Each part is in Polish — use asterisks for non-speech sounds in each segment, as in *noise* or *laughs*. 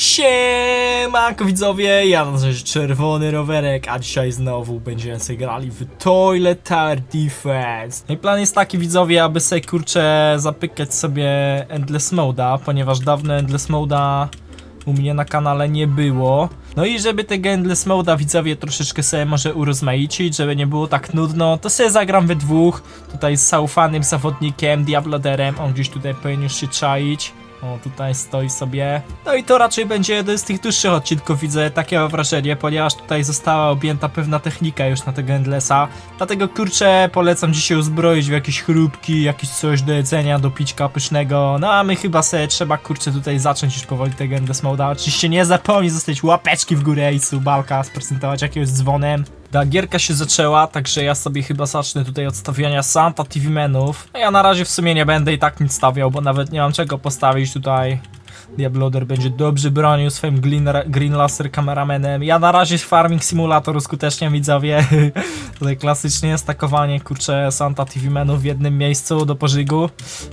Siemanko widzowie, ja nazywam się Czerwony Rowerek, a dzisiaj znowu będziemy sobie grali w Toilet Tower Defense. No i plan jest taki widzowie, aby sobie kurczę zapykać sobie Endless Moda, ponieważ dawno Endless Moda u mnie na kanale nie było. No i żeby tego Endless Moda widzowie troszeczkę sobie może urozmaicić, żeby nie było tak nudno, to sobie zagram we dwóch, tutaj z zaufanym zawodnikiem, Diabloderem, on gdzieś tutaj powinien już się czaić. O, tutaj stoi sobie. No i to raczej będzie jeden z tych dłuższych odcinków, widzę takie mam wrażenie, ponieważ tutaj została objęta pewna technika już na tego Endlessa. Dlatego kurczę, polecam dzisiaj uzbroić w jakieś chrupki, jakieś coś do jedzenia, do pićka pysznego. No a my chyba sobie trzeba kurczę tutaj zacząć już powoli tego Endless Moda. Oczywiście nie zapomnij zostawić łapeczki w górę i subalka, sprezentować jakiegoś dzwonem. Ta gierka się zaczęła, także ja sobie chyba zacznę tutaj od stawiania Santa TV menów. A ja na razie w sumie nie będę i tak nic stawiał, bo nawet nie mam czego postawić tutaj. Diabloder będzie dobrze bronił swoim Green, green Laser kameramenem. Ja na razie Farming Simulator uskuteczniam widzowie. *laughs* tutaj klasycznie stakowanie kurczę Santa TV menów w jednym miejscu do pożygu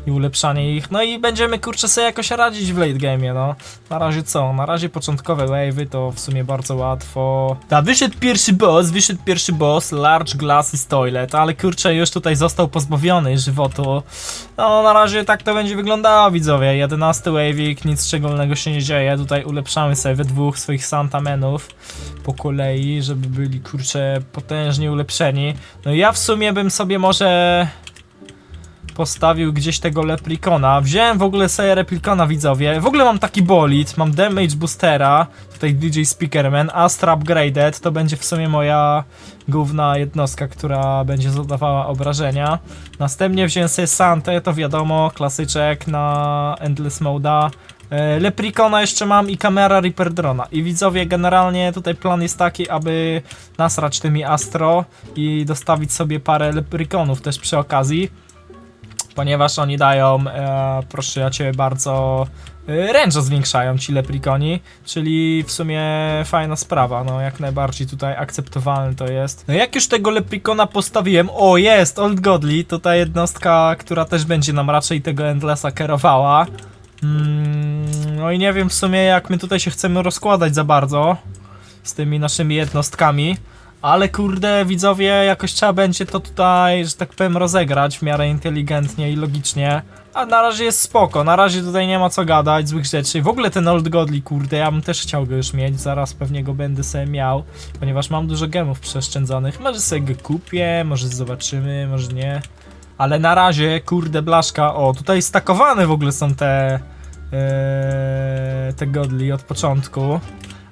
i ulepszanie ich. No i będziemy kurczę sobie jakoś radzić w late game, no. Na razie co? Na razie początkowe wave'y to w sumie bardzo łatwo. Da, wyszedł pierwszy boss, wyszedł pierwszy boss, Large Glasses Toilet, ale kurczę już tutaj został pozbawiony żywotu. No na razie tak to będzie wyglądało widzowie, 11 wave'ik, nic szczególnego się nie dzieje, tutaj ulepszamy sobie we dwóch swoich Santamenów po kolei, żeby byli kurczę potężnie ulepszeni. No ja w sumie bym sobie może postawił gdzieś tego Leprikona. Wziąłem w ogóle sobie Replikona, widzowie. W ogóle mam taki bolid, mam Damage Boostera, tutaj DJ Speakerman, Astra Upgraded, to będzie w sumie moja główna jednostka, która będzie zadawała obrażenia. Następnie wziąłem sobie Santę, to wiadomo, klasyczek na Endless Moda. E, Leprikona jeszcze mam i kamera Reaper Drona. I widzowie, generalnie tutaj plan jest taki, aby nasrać tymi Astro i dostawić sobie parę Leprikonów też przy okazji ponieważ oni dają, e, proszę ja cię bardzo, e, range zwiększają ci leprikoni, czyli w sumie fajna sprawa, no jak najbardziej tutaj akceptowalne to jest. No jak już tego leprikona postawiłem, o jest, Old Godly, to ta jednostka, która też będzie nam raczej tego Endlessa kierowała. Mm, no i nie wiem w sumie jak my tutaj się chcemy rozkładać za bardzo z tymi naszymi jednostkami. Ale kurde, widzowie, jakoś trzeba będzie to tutaj, że tak powiem, rozegrać w miarę inteligentnie i logicznie. A na razie jest spoko, na razie tutaj nie ma co gadać, złych rzeczy. W ogóle ten Old Godly, kurde, ja bym też chciał go już mieć, zaraz pewnie go będę sobie miał, ponieważ mam dużo gemów przeszczędzonych. Może sobie go kupię, może zobaczymy, może nie. Ale na razie, kurde, blaszka, o, tutaj stakowane w ogóle są te... Ee, te Godly od początku.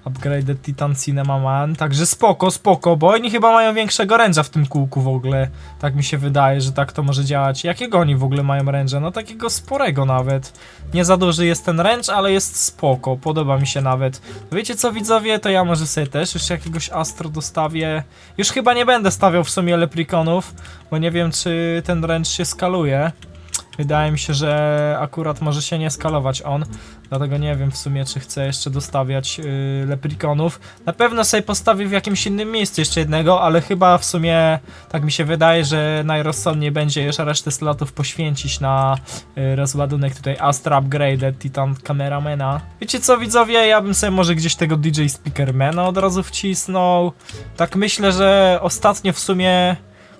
Upgraded Titan Cinema Man, także spoko, spoko, bo oni chyba mają większego ręża w tym kółku w ogóle. Tak mi się wydaje, że tak to może działać. Jakiego oni w ogóle mają ręża? No takiego sporego nawet. Nie za duży jest ten ręcz, ale jest spoko, podoba mi się nawet. Wiecie co widzowie, to ja może sobie też już jakiegoś Astro dostawię. Już chyba nie będę stawiał w sumie leprikonów, bo nie wiem czy ten ręcz się skaluje. Wydaje mi się, że akurat może się nie skalować on, dlatego nie wiem w sumie, czy chcę jeszcze dostawiać yy, leprikonów. Na pewno sobie postawię w jakimś innym miejscu jeszcze jednego, ale chyba w sumie tak mi się wydaje, że najrozsądniej będzie jeszcze resztę slotów poświęcić na yy, rozładunek tutaj Astra Upgraded Titan Cameramana. Wiecie co widzowie, ja bym sobie może gdzieś tego DJ Speakermana od razu wcisnął. Tak myślę, że ostatnio w sumie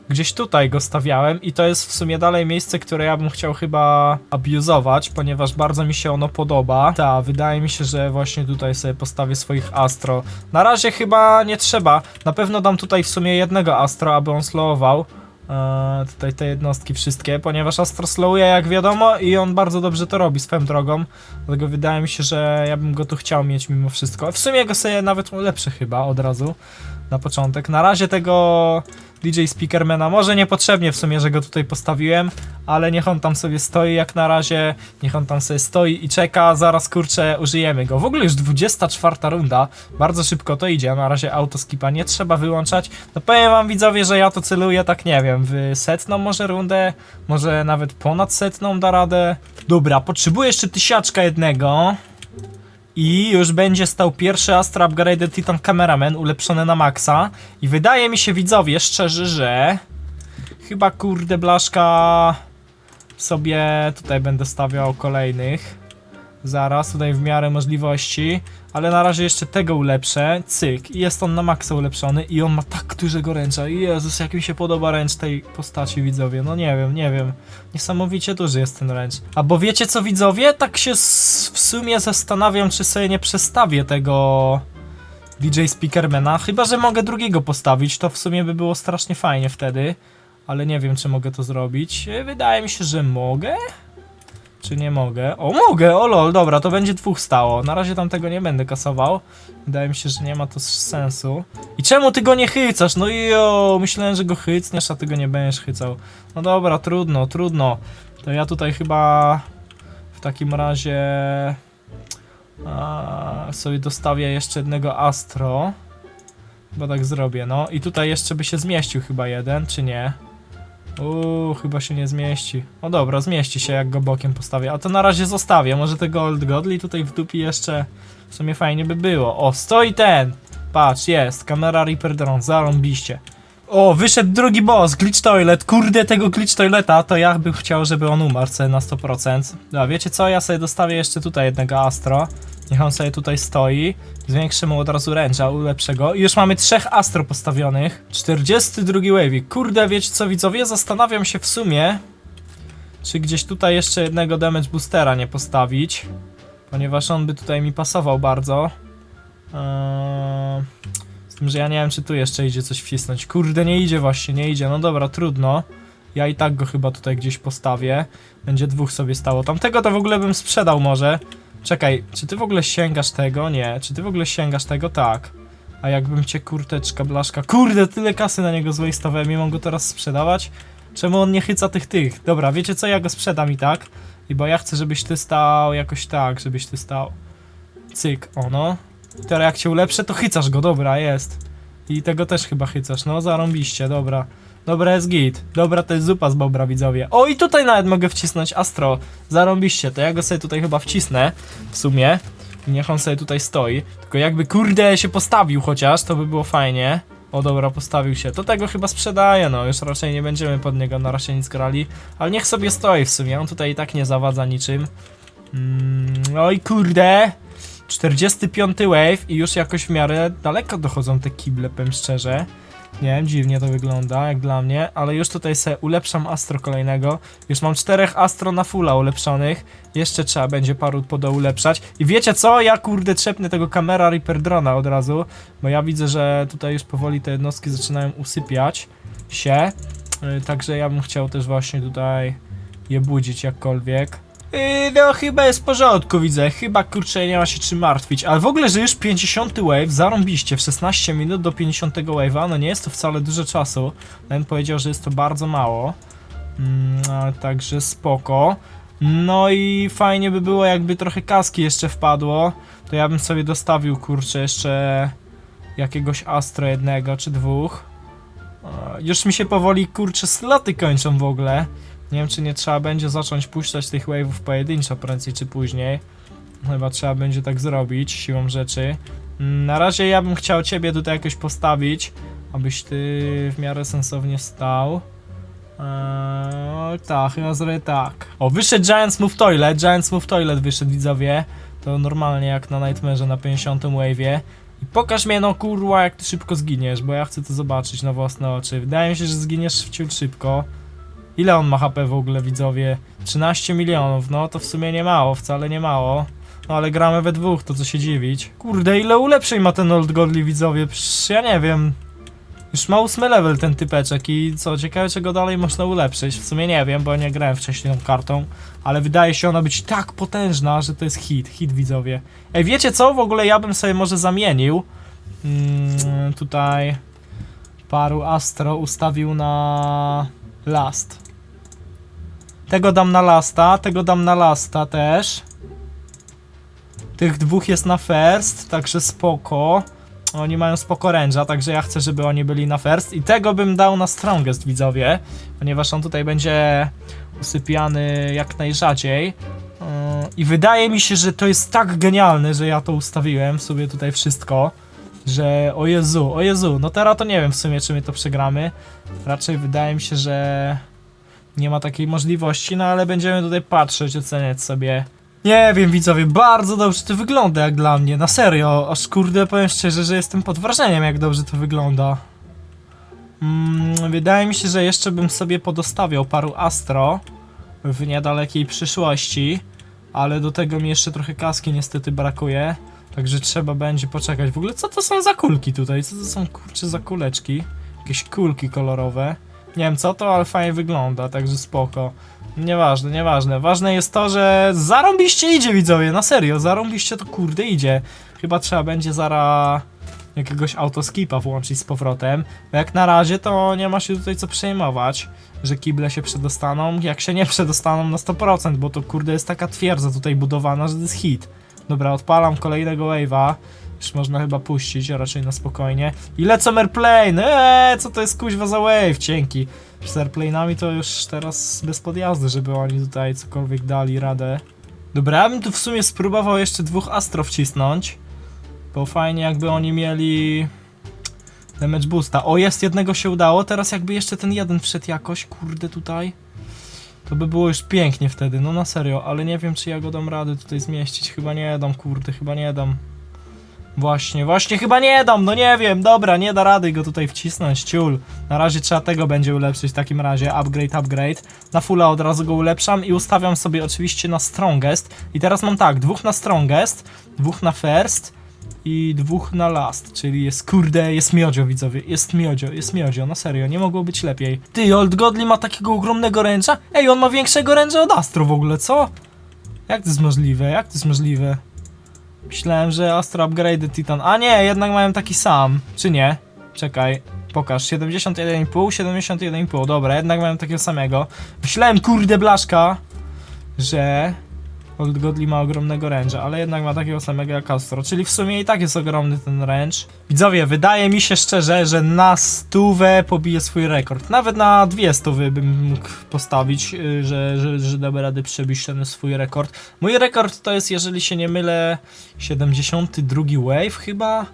gdzieś tutaj go stawiałem i to jest w sumie dalej miejsce, które ja bym chciał chyba abuzować, ponieważ bardzo mi się ono podoba. Ta, wydaje mi się, że właśnie tutaj sobie postawię swoich Astro. Na razie chyba nie trzeba. Na pewno dam tutaj w sumie jednego Astro, aby on slowował. Eee, tutaj te jednostki wszystkie, ponieważ Astro slowuje jak wiadomo i on bardzo dobrze to robi swoją drogą. Dlatego wydaje mi się, że ja bym go tu chciał mieć mimo wszystko. W sumie go sobie nawet ulepszę chyba od razu na początek. Na razie tego DJ Speakermana może niepotrzebnie w sumie, że go tutaj postawiłem, ale niech on tam sobie stoi jak na razie, niech on tam sobie stoi i czeka, zaraz kurczę użyjemy go. W ogóle już 24 runda, bardzo szybko to idzie, na razie autoskipa nie trzeba wyłączać. No powiem wam widzowie, że ja to celuję tak nie wiem, w setną może rundę, może nawet ponad setną da radę. Dobra, potrzebuję jeszcze tysiaczka jednego. I już będzie stał pierwszy Astra Upgraded Titan Cameraman ulepszony na maksa. I wydaje mi się widzowie szczerze, że chyba kurde blaszka sobie tutaj będę stawiał kolejnych Zaraz, tutaj w miarę możliwości. Ale na razie jeszcze tego ulepszę. Cyk. Jest on na maksa ulepszony. I on ma tak dużego ręcza. Jezus, jak mi się podoba ręcz tej postaci, widzowie. No nie wiem, nie wiem. Niesamowicie duży jest ten ręcz. A bo wiecie co, widzowie? Tak się w sumie zastanawiam, czy sobie nie przestawię tego... DJ Speakermana. Chyba, że mogę drugiego postawić. To w sumie by było strasznie fajnie wtedy. Ale nie wiem, czy mogę to zrobić. Wydaje mi się, że mogę. Czy nie mogę? O, mogę! O lol, dobra, to będzie dwóch stało. Na razie tam tego nie będę kasował. Wydaje mi się, że nie ma to sensu. I czemu ty go nie chycasz? No jo, myślałem, że go chycniesz, a ty go nie będziesz chycał. No dobra, trudno, trudno. To ja tutaj chyba w takim razie a, sobie dostawię jeszcze jednego Astro. Chyba tak zrobię, no. I tutaj jeszcze by się zmieścił chyba jeden, czy nie? Uuu, chyba się nie zmieści. No dobra, zmieści się jak go bokiem postawię. A to na razie zostawię. Może tego Old Godly tutaj w dupi jeszcze w sumie fajnie by było. O, stoi ten! Patrz, jest. Kamera Reaper Drone, zarąbiście. O, wyszedł drugi boss, Glitch Toilet. Kurde, tego Glitch Toileta to ja bym chciał, żeby on umarł sobie na 100%. A wiecie co, ja sobie dostawię jeszcze tutaj jednego Astro. Niech on sobie tutaj stoi. Zwiększę mu od razu ręcza, ulepszę go. I już mamy trzech Astro postawionych. 42 wavy. Kurde, wiecie co widzowie? Zastanawiam się w sumie, czy gdzieś tutaj jeszcze jednego damage boostera nie postawić. Ponieważ on by tutaj mi pasował bardzo. Eee, z tym, że ja nie wiem, czy tu jeszcze idzie coś wcisnąć. Kurde, nie idzie właśnie, nie idzie. No dobra, trudno. Ja i tak go chyba tutaj gdzieś postawię. Będzie dwóch sobie stało. Tamtego to w ogóle bym sprzedał może. Czekaj, czy ty w ogóle sięgasz tego? Nie. Czy ty w ogóle sięgasz tego? Tak. A jakbym cię kurteczka, blaszka. Kurde, tyle kasy na niego zwastowałem i mam go teraz sprzedawać? Czemu on nie chyca tych tych? Dobra, wiecie co? Ja go sprzedam i tak. I bo ja chcę, żebyś ty stał jakoś tak, żebyś ty stał. Cyk, ono. Teraz jak cię ulepszę, to chycasz go, dobra, jest. I tego też chyba chycasz, no zarąbiście, dobra. Dobra jest git. Dobra, to jest zupa z bobra, widzowie. O, i tutaj nawet mogę wcisnąć Astro. Zarąbiście, to ja go sobie tutaj chyba wcisnę, w sumie. Niech on sobie tutaj stoi. Tylko jakby, kurde, się postawił chociaż, to by było fajnie. O dobra, postawił się. To tego chyba sprzedaję, no. Już raczej nie będziemy pod niego na razie nic grali. Ale niech sobie stoi w sumie, on tutaj i tak nie zawadza niczym. Mm, oj kurde. 45 wave i już jakoś w miarę daleko dochodzą te kible, powiem szczerze. Nie wiem, dziwnie to wygląda, jak dla mnie, ale już tutaj sobie ulepszam Astro kolejnego. Już mam czterech Astro na fulla ulepszonych. Jeszcze trzeba będzie paru podoulepszać. I wiecie co? Ja kurde trzepnę tego kamera Reaper Drona od razu, bo ja widzę, że tutaj już powoli te jednostki zaczynają usypiać się. Yy, Także ja bym chciał też właśnie tutaj je budzić jakkolwiek. Yy, no chyba jest w porządku, widzę. Chyba kurczę nie ma się czym martwić. Ale w ogóle, że już 50 wave zarąbiście w 16 minut do 50 wave'a, no nie jest to wcale dużo czasu. Ten powiedział, że jest to bardzo mało. Mm, także spoko. No i fajnie by było, jakby trochę kaski jeszcze wpadło. To ja bym sobie dostawił kurczę jeszcze jakiegoś astro jednego czy dwóch. Już mi się powoli kurczę sloty kończą w ogóle. Nie wiem, czy nie trzeba będzie zacząć puszczać tych wave'ów pojedynczo prędzej czy później. Chyba trzeba będzie tak zrobić, siłą rzeczy. Mm, Na razie ja bym chciał ciebie tutaj jakoś postawić, abyś ty w miarę sensownie stał. Eee, tak, chyba zrobię tak. O, wyszedł Giant Move Toilet, Giant Move Toilet wyszedł, widzowie. To normalnie jak na Nightmare'ze na 50 wave'ie. I pokaż mnie, no kurwa, jak ty szybko zginiesz, bo ja chcę to zobaczyć na własne oczy. Wydaje mi się, że zginiesz wciąż szybko. Ile on ma HP w ogóle, widzowie? 13 milionów, no to w sumie nie mało, wcale nie mało. No ale gramy we dwóch, to co się dziwić. Kurde, ile ulepszeń ma ten Old Godly, widzowie? Przecież ja nie wiem. Już ma ósmy level ten typeczek i co, ciekawe czego dalej można ulepszyć. W sumie nie wiem, bo nie grałem wcześniej tą kartą, ale wydaje się ona być tak potężna, że to jest hit, hit widzowie. Ej, wiecie co? W ogóle ja bym sobie może zamienił mm, tutaj paru Astro ustawił na last. Tego dam na lasta, tego dam na lasta też. Tych dwóch jest na first, także spoko. Oni mają spoko range'a, także ja chcę, żeby oni byli na first. I tego bym dał na strongest, widzowie. Ponieważ on tutaj będzie usypiany jak najrzadziej. Yy, I wydaje mi się, że to jest tak genialne, że ja to ustawiłem sobie tutaj wszystko. Że o Jezu, o Jezu, no teraz to nie wiem w sumie, czy my to przegramy. Raczej wydaje mi się, że nie ma takiej możliwości, no ale będziemy tutaj patrzeć, oceniać sobie Nie wiem, widzowie, bardzo dobrze to wygląda jak dla mnie, na serio. Aż kurde, powiem szczerze, że jestem pod wrażeniem, jak dobrze to wygląda. Mm, wydaje mi się, że jeszcze bym sobie podostawiał paru Astro w niedalekiej przyszłości, ale do tego mi jeszcze trochę kaski niestety brakuje, także trzeba będzie poczekać. W ogóle co to są za kulki tutaj? Co to są kurcze za kuleczki? Jakieś kulki kolorowe. Nie wiem co to, ale fajnie wygląda, także spoko. Nieważne, nieważne. Ważne jest to, że zarąbiście idzie widzowie, na serio, zarąbiście to kurde idzie. Chyba trzeba będzie zara jakiegoś autoskipa włączyć z powrotem. Bo jak na razie to nie ma się tutaj co przejmować, że kible się przedostaną. Jak się nie przedostaną na 100%, bo to kurde jest taka twierdza tutaj budowana, że to jest hit. Dobra, odpalam kolejnego wave'a. Już można chyba puścić, a raczej na spokojnie. I lecą airplane! Eee, co to jest kuźwa za wave? Cienki. Z airplane'ami to już teraz bez podjazdy, żeby oni tutaj cokolwiek dali radę. Dobra, ja bym tu w sumie spróbował jeszcze dwóch astro wcisnąć. Bo fajnie jakby oni mieli damage boosta. O, jest, jednego się udało, teraz jakby jeszcze ten jeden wszedł jakoś, kurde tutaj. To by było już pięknie wtedy, no na serio, ale nie wiem czy ja go dam radę tutaj zmieścić. Chyba nie dam, kurde, chyba nie dam. Właśnie, właśnie chyba nie dam, no nie wiem, dobra, nie da rady go tutaj wcisnąć, ciul. Na razie trzeba tego będzie ulepszyć w takim razie, upgrade, upgrade. Na fulla od razu go ulepszam i ustawiam sobie oczywiście na strongest. I teraz mam tak, dwóch na strongest, dwóch na first i dwóch na last, czyli jest kurde, jest miodzio widzowie, jest miodzio, jest miodzio, no serio, nie mogło być lepiej. Ty, Old Godly ma takiego ogromnego ręcza? Ej, on ma większego ręcza od Astro w ogóle, co? Jak to jest możliwe, jak to jest możliwe? Myślałem, że Astro Upgrade Titan, a nie, jednak mają taki sam, czy nie? Czekaj, pokaż, 71,5, 71,5, dobra, jednak mają takiego samego. Myślałem, kurde blaszka, że Old Godly ma ogromnego range'a, ale jednak ma takiego samego jak Astro, czyli w sumie i tak jest ogromny ten range. Widzowie, wydaje mi się szczerze, że na stówę pobije swój rekord. Nawet na dwie stówy bym mógł postawić, y, że, że, że damy radę przebić ten swój rekord. Mój rekord to jest, jeżeli się nie mylę, 72 wave chyba?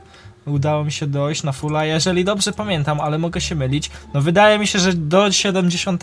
Udało mi się dojść na fulla, jeżeli dobrze pamiętam, ale mogę się mylić. No wydaje mi się, że do 70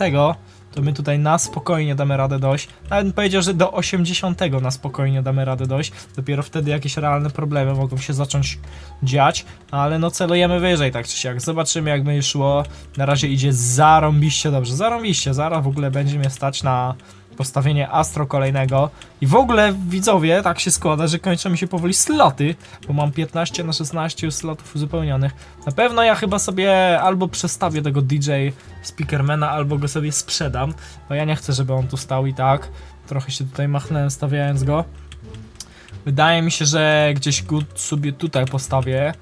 to my tutaj na spokojnie damy radę dojść. Nawet bym powiedział, że do 80 na spokojnie damy radę dojść. Dopiero wtedy jakieś realne problemy mogą się zacząć dziać, ale no celujemy wyżej tak czy siak. Zobaczymy jak będzie szło. Na razie idzie zarąbiście dobrze, zarąbiście. Zaraz w ogóle będzie mnie stać na postawienie Astro kolejnego. I w ogóle widzowie, tak się składa, że kończą mi się powoli sloty, bo mam 15 na 16 już slotów uzupełnionych. Na pewno ja chyba sobie albo przestawię tego DJ Speakermana, albo go sobie sprzedam, bo ja nie chcę, żeby on tu stał i tak. Trochę się tutaj machnąłem stawiając go. Wydaje mi się, że gdzieś go sobie tutaj postawię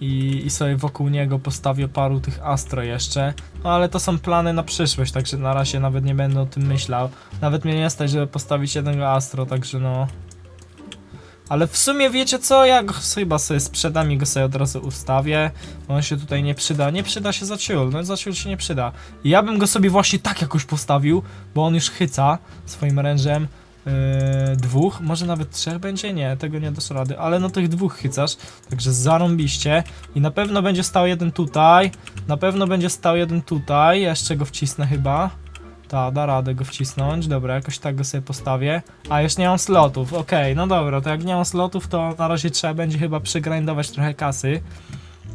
i, i sobie wokół niego postawię paru tych Astro jeszcze. No ale to są plany na przyszłość, także na razie nawet nie będę o tym myślał. Nawet mnie nie stać, żeby postawić jednego Astro, także no... Ale w sumie wiecie co, ja go chyba sobie sprzedam i go sobie od razu ustawię. On się tutaj nie przyda, nie przyda się za ciul, no za ciul się nie przyda. Ja bym go sobie właśnie tak jakoś postawił, bo on już chyca swoim rężem. Yy, dwóch, może nawet trzech będzie? Nie, tego nie dasz rady, ale no tych dwóch chycasz, także zarąbiście i na pewno będzie stał jeden tutaj, na pewno będzie stał jeden tutaj, jeszcze go wcisnę chyba. Ta, da radę go wcisnąć, dobra, jakoś tak go sobie postawię. A, jeszcze nie mam slotów, okej, no dobra, to jak nie mam slotów, to na razie trzeba będzie chyba przegrindować trochę kasy.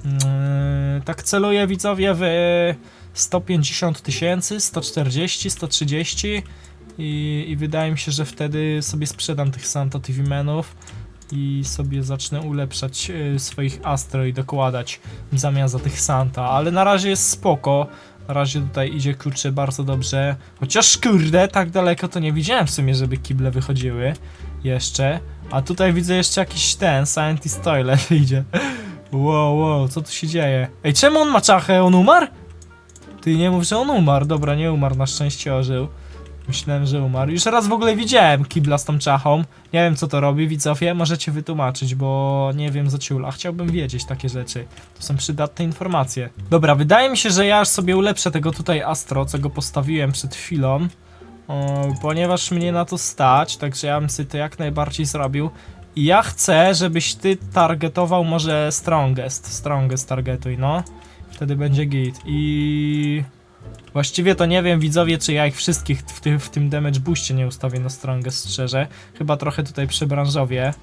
Yy, tak celuję widzowie w 150 tysięcy, 140, 130 i, i wydaje mi się, że wtedy sobie sprzedam tych Santa TV Menów i sobie zacznę ulepszać y, swoich Astro i dokładać w zamian za tych Santa, ale na razie jest spoko. Na razie tutaj idzie kurczę bardzo dobrze. Chociaż kurde, tak daleko to nie widziałem w sumie, żeby kible wychodziły jeszcze. A tutaj widzę jeszcze jakiś ten, Scientist Toilet *laughs* idzie. Wow, wow, co tu się dzieje? Ej, czemu on ma czachę? On umarł? Ty nie mów, że on umarł. Dobra, nie umarł, na szczęście ożył. Myślałem, że umarł. Już raz w ogóle widziałem kibla z tą czachą. Nie wiem co to robi, widzowie, możecie wytłumaczyć, bo nie wiem za ciula. Chciałbym wiedzieć takie rzeczy. To są przydatne informacje. Dobra, wydaje mi się, że ja aż sobie ulepszę tego tutaj Astro, co go postawiłem przed chwilą. O, ponieważ mnie na to stać, także ja bym sobie to jak najbardziej zrobił. I ja chcę, żebyś ty targetował może Strongest. Strongest targetuj, no. Wtedy będzie git. I... Właściwie to nie wiem, widzowie, czy ja ich wszystkich w, tym w tym damage boostie nie ustawię na strongest, szczerze. Chyba trochę tutaj przebranżowię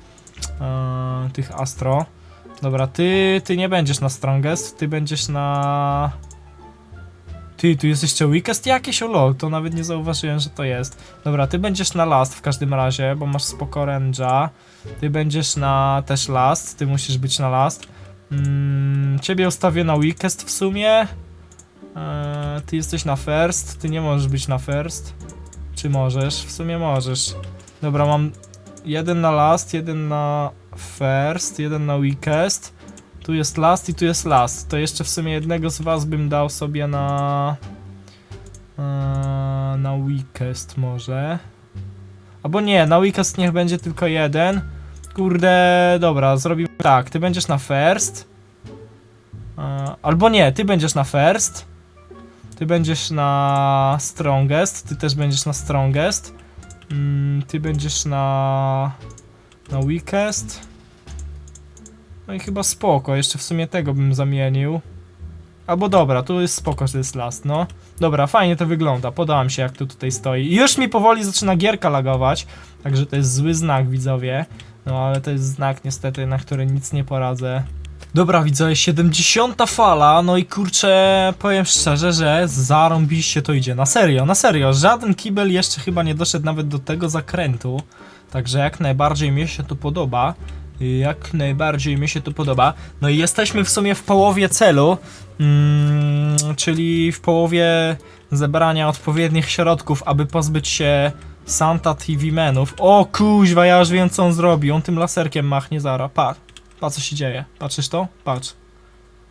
yy, tych Astro. Dobra, ty, ty nie będziesz na strongest, ty będziesz na... Ty, tu jest jeszcze weakest jakiś? O lol, to nawet nie zauważyłem, że to jest. Dobra, ty będziesz na last w każdym razie, bo masz spoko range'a. Ty będziesz na też last, ty musisz być na last. Mm, ciebie ustawię na weakest w sumie. Eee, ty jesteś na first, ty nie możesz być na first. Czy możesz? W sumie możesz. Dobra, mam jeden na last, jeden na first, jeden na weakest. Tu jest last i tu jest last. To jeszcze w sumie jednego z was bym dał sobie na... eee, na weakest może. Albo nie, na weakest niech będzie tylko jeden. Kurde, dobra, zrobimy tak. Ty będziesz na first. Eee, albo nie, ty będziesz na first. Ty będziesz na strongest. Ty też będziesz na strongest. Mm, ty będziesz na... na weakest. No i chyba spoko, jeszcze w sumie tego bym zamienił. Albo dobra, tu jest spoko, że jest last, no. Dobra, fajnie to wygląda, podoba się jak to tutaj stoi. Już mi powoli zaczyna gierka lagować, także to jest zły znak, widzowie. No ale to jest znak niestety, na który nic nie poradzę. Dobra widzowie, 70 fala, no i kurczę, powiem szczerze, że zarąbiście to idzie, na serio, na serio, żaden kibel jeszcze chyba nie doszedł nawet do tego zakrętu, także jak najbardziej mi się to podoba, jak najbardziej mi się to podoba, no i jesteśmy w sumie w połowie celu, mm, czyli w połowie zebrania odpowiednich środków, aby pozbyć się Santa TV menów. O kuźwa, ja już wiem co on zrobi, on tym laserkiem machnie zara, patrz. Patrz co się dzieje. Patrzysz to? Patrz.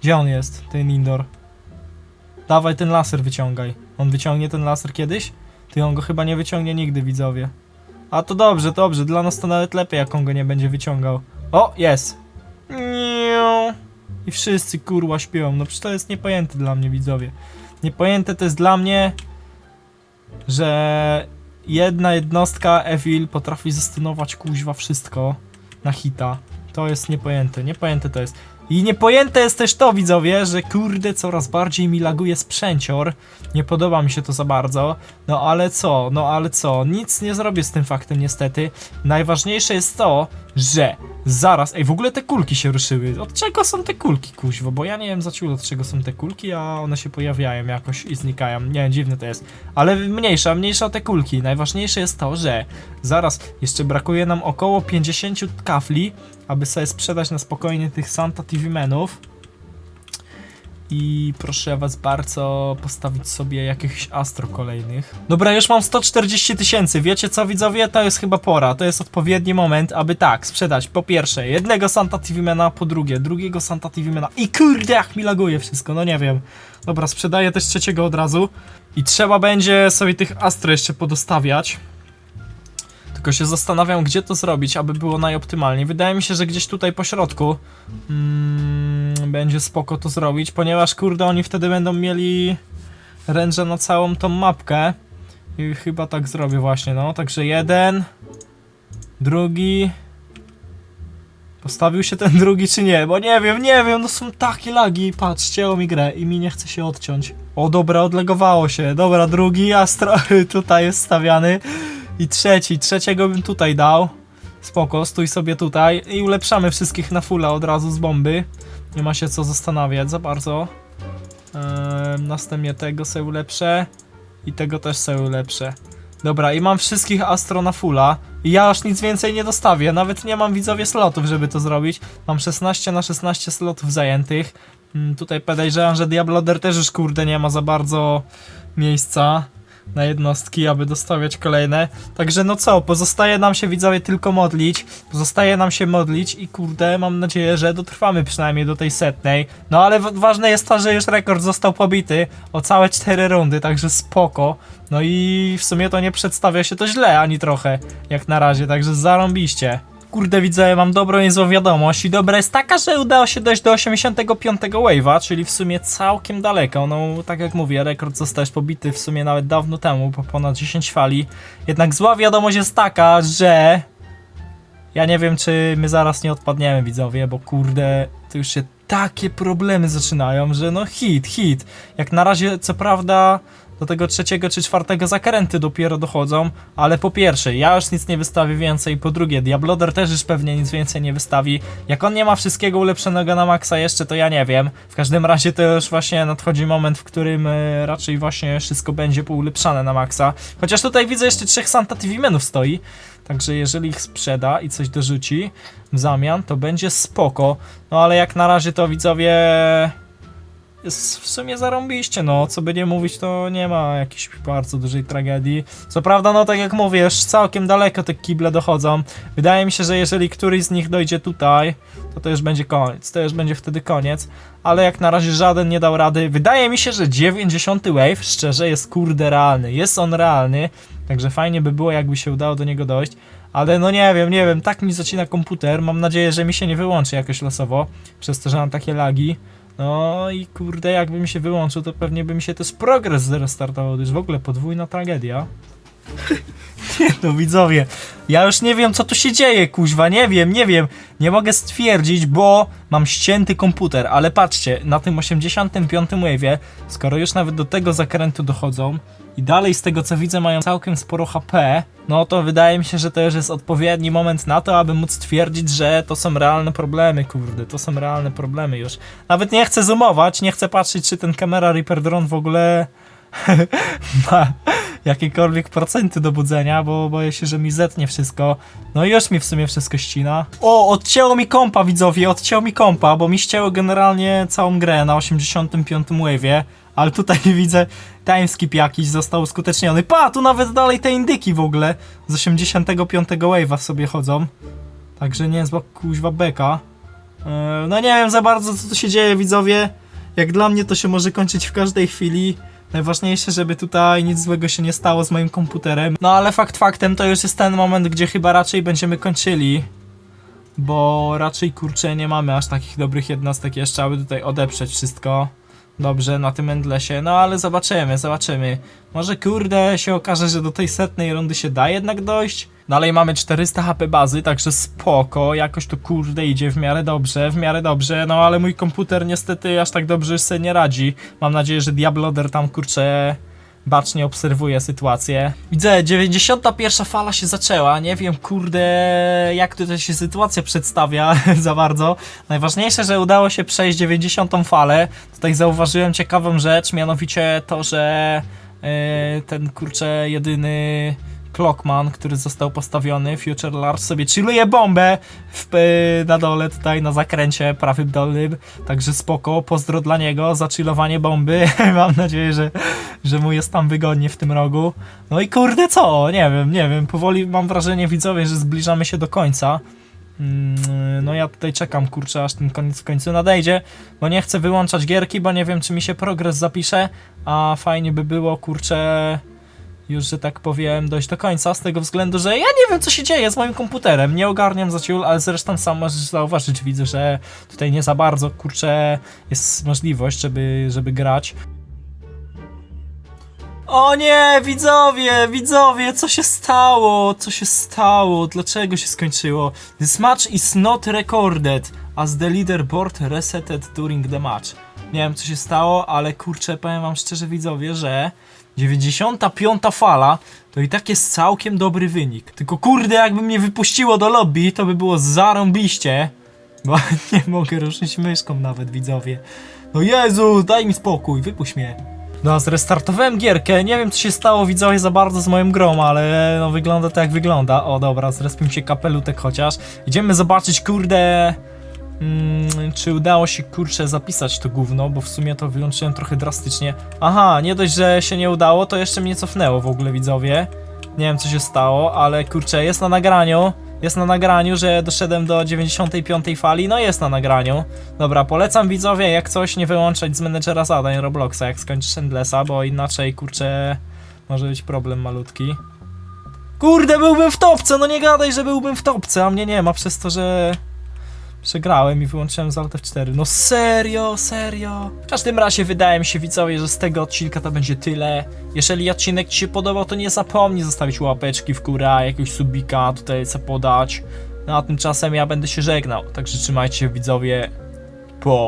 Gdzie on jest, ten indoor? Dawaj ten laser wyciągaj. On wyciągnie ten laser kiedyś? Ty on go chyba nie wyciągnie nigdy, widzowie. A to dobrze, dobrze. Dla nas to nawet lepiej, jak on go nie będzie wyciągał. O, jest. I wszyscy kurwa śpią. No przecież to jest niepojęte dla mnie, widzowie. Niepojęte to jest dla mnie, że jedna jednostka Evil potrafi zastunować kuźwa wszystko na hita. To jest niepojęte, niepojęte to jest. I niepojęte jest też to, widzowie, że kurde, coraz bardziej mi laguje sprzęcior. Nie podoba mi się to za bardzo. No ale co, no ale co, nic nie zrobię z tym faktem niestety. Najważniejsze jest to, że zaraz, ej w ogóle te kulki się ruszyły. Od czego są te kulki, kuźwo? Bo ja nie wiem za ciul od czego są te kulki, a one się pojawiają jakoś i znikają. Nie wiem, dziwne to jest. Ale mniejsza, mniejsza te kulki. Najważniejsze jest to, że zaraz jeszcze brakuje nam około 50 kafli, aby sobie sprzedać na spokojnie tych Santa TV menów. I proszę was bardzo postawić sobie jakichś astro kolejnych. Dobra, już mam 140 tysięcy. Wiecie co widzowie? To jest chyba pora. To jest odpowiedni moment, aby tak, sprzedać po pierwsze jednego Santa TV Mana, po drugie drugiego Santa TV Mana. I kurde, jak mi laguje wszystko, no nie wiem. Dobra, sprzedaję też trzeciego od razu. I trzeba będzie sobie tych astro jeszcze podostawiać. Tylko się zastanawiam, gdzie to zrobić, aby było najoptymalniej. Wydaje mi się, że gdzieś tutaj po środku mm, będzie spoko to zrobić, ponieważ kurde, oni wtedy będą mieli ręże na całą tą mapkę. I chyba tak zrobię właśnie, no. Także jeden, drugi. Postawił się ten drugi czy nie? Bo nie wiem, nie wiem, no są takie lagi. Patrz, ścięło mi grę i mi nie chce się odciąć. O dobra, odlegowało się. Dobra, drugi Astro *laughs* tutaj jest stawiany. I trzeci, trzeciego bym tutaj dał. Spoko, stój sobie tutaj i ulepszamy wszystkich na fulla od razu z bomby. Nie ma się co zastanawiać za bardzo. Eee, następnie tego sobie ulepszę i tego też sobie ulepszę. Dobra, i mam wszystkich astro na fulla. I ja aż nic więcej nie dostawię. Nawet nie mam widzowie slotów, żeby to zrobić. Mam 16 na 16 slotów zajętych. Mm, tutaj podejrzewam, że Diabloder też już kurde nie ma za bardzo miejsca na jednostki, aby dostawiać kolejne. Także no co, pozostaje nam się widzowie tylko modlić. Pozostaje nam się modlić i kurde, mam nadzieję, że dotrwamy przynajmniej do tej setnej. No ale ważne jest to, że już rekord został pobity o całe 4 rundy, także spoko. No i w sumie to nie przedstawia się to źle ani trochę, jak na razie, także zarąbiście. Kurde widzę, mam dobrą i złą wiadomość i dobra jest taka, że udało się dojść do 85 wave'a, czyli w sumie całkiem daleko. No tak jak mówię, rekord został już pobity w sumie nawet dawno temu, po ponad 10 fali. Jednak zła wiadomość jest taka, że ja nie wiem czy my zaraz nie odpadniemy widzowie, bo kurde to już się takie problemy zaczynają, że no hit, hit. Jak na razie, co prawda, do tego trzeciego czy czwartego zakręty dopiero dochodzą, ale po pierwsze, ja już nic nie wystawię więcej, po drugie, Diabloder też już pewnie nic więcej nie wystawi. Jak on nie ma wszystkiego ulepszonego na maksa jeszcze, to ja nie wiem. W każdym razie to już właśnie nadchodzi moment, w którym e, raczej właśnie wszystko będzie poulepszane na maksa. Chociaż tutaj widzę jeszcze trzech Santa TV menów stoi, także jeżeli ich sprzeda i coś dorzuci w zamian, to będzie spoko. No ale jak na razie to widzowie w sumie zarąbiście, no, co by nie mówić, to nie ma jakiejś bardzo dużej tragedii. Co prawda, no tak jak mówię, już całkiem daleko te kible dochodzą. Wydaje mi się, że jeżeli któryś z nich dojdzie tutaj, to to już będzie koniec, to już będzie wtedy koniec. Ale jak na razie żaden nie dał rady. Wydaje mi się, że 90 wave, szczerze, jest kurde realny. Jest on realny, także fajnie by było, jakby się udało do niego dojść. Ale no nie wiem, nie wiem, tak mi zacina komputer. Mam nadzieję, że mi się nie wyłączy jakoś losowo, przez to, że mam takie lagi. No i kurde, jakby mi się wyłączył, to pewnie by mi się też progres zrestartował. To już w ogóle podwójna tragedia. *laughs* nie no, widzowie, ja już nie wiem, co tu się dzieje, kuźwa, nie wiem, nie wiem. Nie mogę stwierdzić, bo mam ścięty komputer, ale patrzcie, na tym 85 wave'ie, skoro już nawet do tego zakrętu dochodzą i dalej z tego co widzę mają całkiem sporo HP, no to wydaje mi się, że to już jest odpowiedni moment na to, aby móc stwierdzić, że to są realne problemy, kurde, to są realne problemy już. Nawet nie chcę zoomować, nie chcę patrzeć, czy ten kamera Reaper Drone w ogóle *laughs* ma jakiekolwiek procenty do budzenia, bo boję się, że mi zetnie wszystko. No i już mi w sumie wszystko ścina. O, odcięło mi kompa, widzowie, odcięło mi kompa, bo mi ścięło generalnie całą grę na 85 wave'ie, ale tutaj *laughs* widzę timeskip jakiś został uskuteczniony. Pa, tu nawet dalej te indyki w ogóle z 85 wave'a sobie chodzą. Także niezła kuźwa beka. Eee, No nie wiem za bardzo co tu się dzieje widzowie. Jak dla mnie to się może kończyć w każdej chwili. Najważniejsze, żeby tutaj nic złego się nie stało z moim komputerem. No ale fakt faktem to już jest ten moment, gdzie chyba raczej będziemy kończyli. Bo raczej kurczę nie mamy aż takich dobrych jednostek jeszcze, aby tutaj odeprzeć wszystko. Dobrze, na tym endlesie, no ale zobaczymy, zobaczymy. Może kurde się okaże, że do tej setnej rundy się da jednak dojść. Dalej mamy 400 HP bazy, także spoko, jakoś to kurde idzie w miarę dobrze, w miarę dobrze, no ale mój komputer niestety aż tak dobrze sobie nie radzi. Mam nadzieję, że Diabloder tam kurczę bacznie obserwuje sytuację. Widzę, 91 fala się zaczęła, nie wiem kurde jak tutaj się sytuacja przedstawia *laughs* za bardzo. Najważniejsze, że udało się przejść 90 falę. Tutaj zauważyłem ciekawą rzecz, mianowicie to, że yy, ten kurczę jedyny Clockman, który został postawiony, Future Lars sobie chilluje bombę w, y, na dole tutaj na zakręcie prawym dolnym, także spoko, pozdro dla niego za chillowanie bomby, *laughs* mam nadzieję, że, że mu jest tam wygodnie w tym rogu. No i kurde co, nie wiem, nie wiem, powoli mam wrażenie widzowie, że zbliżamy się do końca. Mm, No ja tutaj czekam, kurczę, aż ten koniec w końcu nadejdzie, bo nie chcę wyłączać gierki, bo nie wiem, czy mi się progres zapisze, a fajnie by było, kurczę, już, że tak powiem, dojść do końca, z tego względu, że ja nie wiem, co się dzieje z moim komputerem, nie ogarniam za ciul, ale zresztą sam możesz zauważyć, widzę, że tutaj nie za bardzo, kurczę, jest możliwość, żeby, żeby grać. O nie, widzowie, widzowie, co się stało? Co się stało? Dlaczego się skończyło? This match is not recorded as the leaderboard resetted during the match. Nie wiem, co się stało, ale kurczę, powiem wam szczerze, widzowie, że 95 fala to i tak jest całkiem dobry wynik. Tylko kurde, jakby mnie wypuściło do lobby, to by było zarąbiście. Bo *laughs* nie mogę ruszyć myszką nawet, widzowie. No Jezu, daj mi spokój, wypuść mnie. No, zrestartowałem gierkę, nie wiem co się stało widzowie za bardzo z moją grą, ale no wygląda to jak wygląda. O dobra, zrespił się kapelutek chociaż. Idziemy zobaczyć, kurde... Mm, czy udało się kurczę zapisać to gówno, bo w sumie to wyłączyłem trochę drastycznie. Aha, nie dość, że się nie udało, to jeszcze mnie cofnęło w ogóle widzowie. Nie wiem co się stało, ale kurczę, jest na nagraniu. Jest na nagraniu, że doszedłem do 95 fali, no jest na nagraniu. Dobra, polecam widzowie, jak coś nie wyłączać z menedżera zadań Robloxa, jak skończysz Endlessa, bo inaczej kurczę może być problem malutki. Kurde, byłbym w topce, no nie gadaj, że byłbym w topce, a mnie nie ma przez to, że przegrałem i wyłączyłem z Alt F4. No serio, serio. W każdym razie wydaje mi się widzowie, że z tego odcinka to będzie tyle. Jeżeli odcinek Ci się podobał, to nie zapomnij zostawić łapeczki w górę, jakiegoś subika tutaj co podać. No a tymczasem ja będę się żegnał. Także trzymajcie się widzowie. Po.